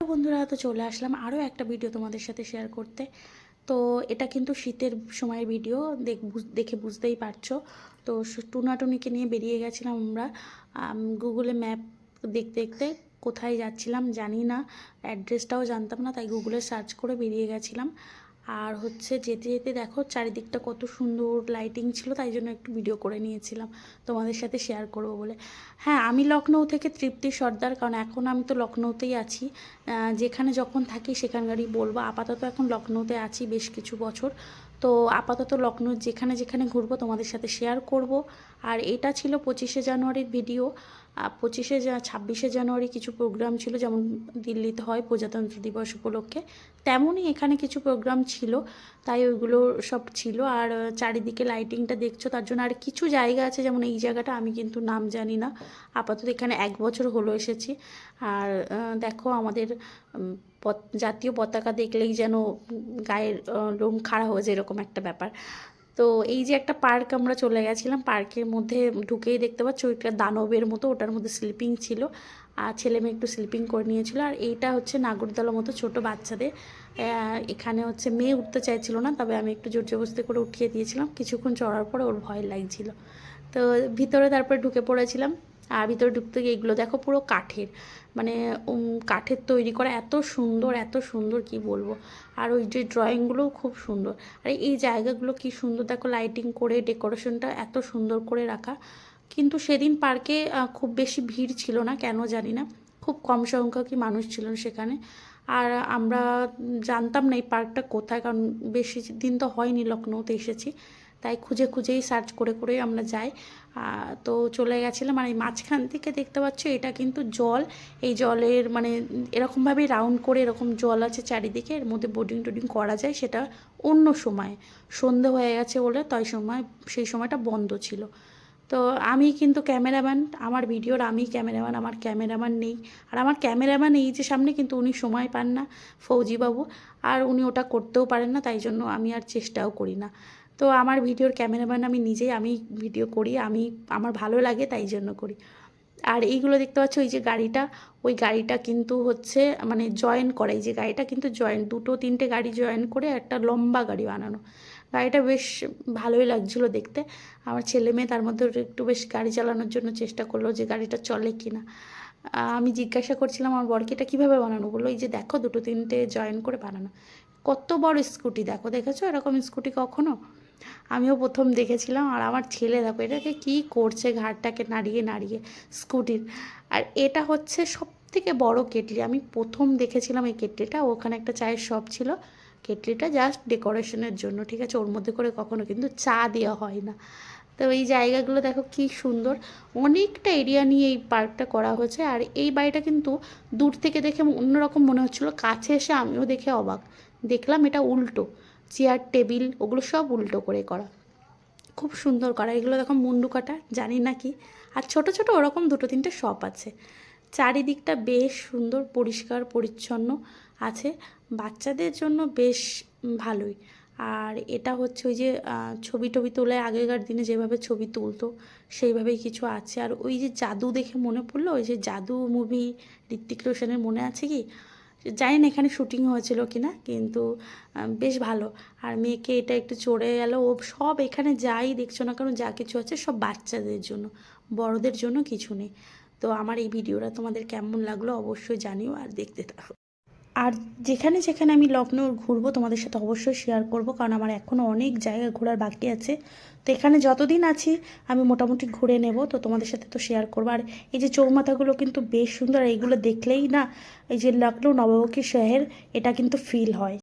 বন্ধুরা, তো চলে আসলাম আরও একটা ভিডিও তোমাদের সাথে শেয়ার করতে। তো এটা কিন্তু শীতের সময়ের ভিডিও, দেখে বুঝতেই পারছ। তো টুনাটুনিকে নিয়ে বেরিয়ে গেছিলাম আমরা। গুগলে ম্যাপ দেখতে দেখতে কোথায় যাচ্ছিলাম জানি না অ্যাড্রেসটাও জানতাম না, তাই গুগলে সার্চ করে বেরিয়ে গেছিলাম। আর হচ্ছে যেতে যেতে দেখো চারিদিকটা কত সুন্দর লাইটিং ছিল, তাই জন্য একটু ভিডিও করে নিয়েছিলাম তোমাদের সাথে শেয়ার করব বলে। হ্যাঁ আমি লখনৌ থেকে তৃপ্তি সর্দার, কারণ এখন আমি তো লখনৌতেই আছি। যেখানে যখন থাকি সেখানকারই বলব। আপাতত এখন লখনৌতে আছি বেশ কিছু বছর। তো আপাতত লখনৌ যেখানে যেখানে ঘুরবো তোমাদের সাথে শেয়ার করব। আর এটা ছিল পঁচিশে জানুয়ারির ভিডিও পঁচিশে ছাব্বিশে জানুয়ারি কিছু প্রোগ্রাম ছিল, যেমন দিল্লিতে হয় প্রজাতন্ত্র দিবস উপলক্ষে, তেমনই এখানে কিছু প্রোগ্রাম ছিল, তাই ওইগুলো সব ছিল। আর চারিদিকে লাইটিংটা দেখছ, তার জন্য আর কিছু জায়গা আছে, যেমন এই জায়গাটা আমি কিন্তু নাম জানি না। আপাতত এখানে এক বছর হলো এসেছি। আর দেখো আমাদের জাতীয় পতাকা দেখলেই যেন গায়ের লোম খাড়া হয়ে যায় এরকম একটা ব্যাপার। তো এই যে একটা পার্ক আমরা চলে গেছিলাম, পার্কের মধ্যে ঢুকেই দেখতে পাচ্ছ ওইটা দানবের মতো, ওটার মধ্যে স্লিপিং ছিল। আর ছেলে মেয়ে একটু স্লিপিং করে নিয়েছিল। আর এইটা হচ্ছে নাগরদোলার মতো ছোট বাচ্চাদের। এখানে হচ্ছে মেয়ে উঠতে চাইছিল না, তবে আমি একটু জোর জবস্তি করে উঠিয়ে দিয়েছিলাম। কিছুক্ষণ চড়ার পরে ওর ভয় লাগছিল। তো ভিতরে তারপরে ঢুকে পড়েছিলাম। আর ভিতরে ঢুকতে গিয়ে এগুলো দেখো পুরো কাঠের। মানে কাঠের তৈরি করা এত সুন্দর এত সুন্দর কি বলব? আর ওই যে ড্রয়িংগুলোও খুব সুন্দর। আর এই জায়গাগুলো কি সুন্দর, দেখো লাইটিং করে ডেকোরেশনটা এত সুন্দর করে রাখা। কিন্তু সেদিন পার্কে খুব বেশি ভিড় ছিল না, কেন জানি না। খুব কম সংখ্যকই মানুষ ছিলেন সেখানে। আর আমরা জানতাম না এই পার্কটা কোথায়, কারণ বেশি দিন তো হয়নি লখনৌতে এসেছি। তাই খুঁজে খুঁজেই সার্চ করে করে আমরা যাই। তো চলে গেছিলাম আর এই মাঝখান থেকে দেখতে পাচ্ছ এটা কিন্তু জল। এই জলের মানে এরকমভাবে রাউন্ড করে এরকম জল আছে চারিদিকে, এর মধ্যে বোটিং টোটিং করা যায় সেটা অন্য সময়। সন্ধে হয়ে গেছে বলে তাই সময়, সেই সময়টা বন্ধ ছিল। তো আমি কিন্তু ক্যামেরাম্যান আমার ভিডিওর আমি ক্যামেরাম্যান আমার ক্যামেরাম্যান নেই। আর আমার ক্যামেরাম্যান এই যে সামনে কিন্তু উনি সময় পান না, ফৌজিবাবু। আর উনি ওটা করতেও পারেন না, তাই জন্য আমি আর চেষ্টাও করি না। তো আমার ভিডিওর ক্যামেরাম্যান আমি নিজেই, আমি ভিডিও করি, আমি, আমার ভালো লাগে তাই জন্য করি। আর এইগুলো দেখতে পাচ্ছ ওই যে গাড়িটা, ওই গাড়িটা কিন্তু হচ্ছে মানে জয়েন করা, এই যে গাড়িটা কিন্তু জয়েন দুটো তিনটে গাড়ি জয়েন করে একটা লম্বা গাড়ি বানানো। গাড়িটা বেশ ভালোই লাগছিল দেখতে। আমার ছেলে মেয়ে তার মধ্যে একটু বেশ গাড়ি চালানোর জন্য চেষ্টা করল যে গাড়িটা চলে কি না আমি জিজ্ঞাসা করছিলাম, আমার বরকে এটা কীভাবে বানানো? বলল, এই যে দেখো, দুটো তিনটে জয়েন করে বানানো। কত বড় স্কুটি দেখো, দেখেছ? এরকম স্কুটি কখনো? আমিও প্রথম দেখেছিলাম আর আমার ছেলে দেখো, এটাকে কী করছে ঘাটটাকে নাড়িয়ে নাড়িয়ে, স্কুটির। আর এটা হচ্ছে সব থেকে বড় কেটলি। আমি প্রথম দেখেছিলাম এই কেটলিটা, ওখানে একটা চায়ের শপ ছিল। কেটলিটা জাস্ট ডেকোরেশনের জন্য, ঠিক আছে? ওর মধ্যে করে কখনো কিন্তু চা দেওয়া হয় না। তো এই জায়গাগুলো দেখো কি সুন্দর। অনেকটা এরিয়া নিয়ে এই পার্কটা করা হয়েছে। আর এই বাড়িটা কিন্তু দূর থেকে দেখে অন্যরকম মনে হচ্ছিল। কাছে এসে আমিও দেখে অবাক। দেখলাম এটা উল্টো। চেয়ার, টেবিল, ওগুলো সব উল্টো করে করা। খুব সুন্দর করা। এগুলো দেখো মুন্ডু কাটা, জানি না কি। আর ছোট ছোট ওরকম দুটো তিনটে শপ আছে। চারিদিকটা বেশ সুন্দর, পরিষ্কার, পরিচ্ছন্ন আছে। বাচ্চাদের জন্য বেশ ভালোই। আর এটা হচ্ছে ওই যে ছবি টবি তোলে আগেকার দিনে যেভাবে ছবি তুলতো, সেইভাবেই কিছু আছে। আর ওই যে জাদু দেখে মনে পড়ল? ওই যে জাদু মুভি ঋত্বিক রোশনের মনে আছে কি? জানি না এখানে শুটিং হয়েছিল কি না কিন্তু বেশ ভালো। আর মেয়েকে এটা একটু চড়ে গেল। ও সব এখানে যাই দেখছ না কারণ যা কিছু আছে সব বাচ্চাদের জন্য, বড়দের জন্য কিছু নেই। তো আমার এই ভিডিওটা তোমাদের কেমন লাগল অবশ্যই জানিও আর দেখতে থাকো। আর যেখানে যেখানে আমি লখনউ ঘুরবো তোমাদের সাথে অবশ্যই শেয়ার করব, কারণ আমার এখনও অনেক জায়গা ঘোরার বাকি আছে। তো এখানে যতদিন আছি, আমি মোটামুটি ঘুরে নেব, তো তোমাদের সাথে তো শেয়ার করব। আর এই যে চৌমাথাগুলো কিন্তু বেশ সুন্দর, আর এইগুলো দেখলেই না, এই যে লখনৌ নবমুখী শহর, এটা কিন্তু ফিল হয়।